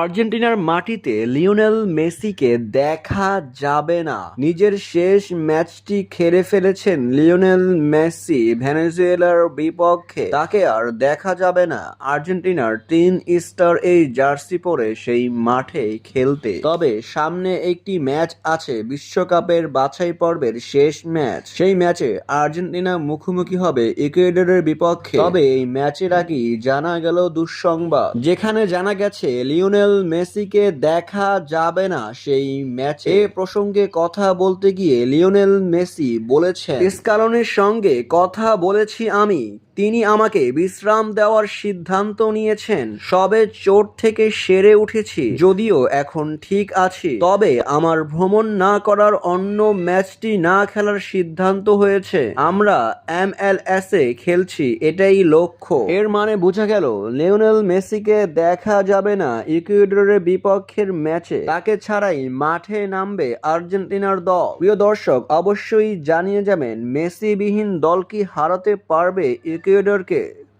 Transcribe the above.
আর্জেন্টিনার মাটিতে লিওনেল মেসিকে দেখা যাবে না। নিজের শেষ ম্যাচটি খেলে ফেলেছেন লিওনেল মেসি ভেনেজুয়েলার বিপক্ষে। তাকে আর দেখা যাবে না। আর্জেন্টিনার তিন স্টার এই জার্সি পরে সেই মাঠে খেলতে। তবে সামনে একটি ম্যাচ আছে বিশ্বকাপের বাছাই পর্বের শেষ ম্যাচ। সেই ম্যাচে আর্জেন্টিনা মুখোমুখি হবে ইকুয়েডরের বিপক্ষে। তবে এই ম্যাচের আগেই জানা গেল দুঃসংবাদ। যেখানে জানা গেছে, লিওনেল মেসিকে দেখা যাবে না। সেই ম্যাচে প্রসঙ্গে কথা বলতে গিয়ে লিওনেল মেসি বলেছেন স্কালনের সঙ্গে কথা বলেছি আমি। তিনি আমাকে বিশ্রাম দেওয়ার সিদ্ধান্ত নিয়েছেন। সবে চোট থেকে সেরে উঠেছি। যদিও এখন ঠিক আছি। তবে আমার ভ্রমণ না করার অন্য ম্যাচটি না খেলার সিদ্ধান্ত হয়েছে। আমরা এমএলএস এ খেলছি, এটাই লক্ষ্য। এর মানে বোঝা গেল, লিওনেল মেসিকে দেখা যাবে না ইকুয়েডরের বিপক্ষের ম্যাচে। তাকে ছাড়াই মাঠে নামবে আর্জেন্টিনার দল। প্রিয় দর্শক, অবশ্যই জানিয়ে যাবেন, মেসিবিহীন দল কি হারাতে পারবে qué honor que